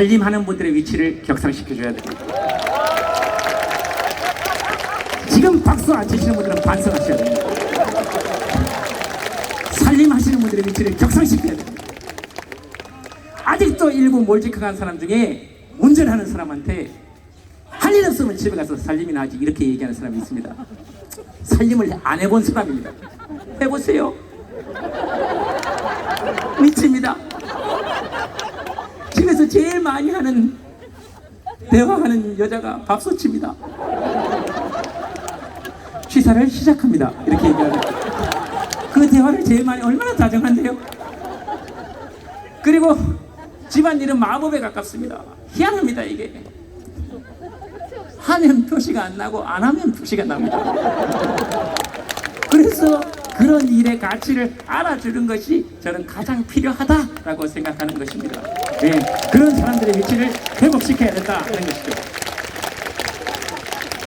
살림하는 분들의 위치를 격상시켜줘야 됩니다. 지금 박수 안 치시는 분들은 반성하셔야 됩니다. 살림하시는 분들의 위치를 격상시켜야 됩니다. 아직도 일부 몰직한 사람 중에 운전하는 사람한테 할 일 없으면 집에 가서 살림이나 하지 이렇게 얘기하는 사람이 있습니다. 살림을 안 해본 사람입니다. 해보세요. 미칩니다. 집에서 제일 많이 하는 대화하는 여자가 밥솥입니다. 취사를 시작합니다. 이렇게 얘기하는 그 대화를 제일 많이 얼마나 다정한데요. 그리고 집안일은 마법에 가깝습니다. 희한합니다 이게. 하면 표시가 안 나고 안 하면 표시가 납니다. 그래서 그런 일의 가치를 알아주는 것이 저는 가장 필요하다라고 생각하는 것입니다. 예, 그런 사람들의 위치를 회복시켜야 된다는 것이죠.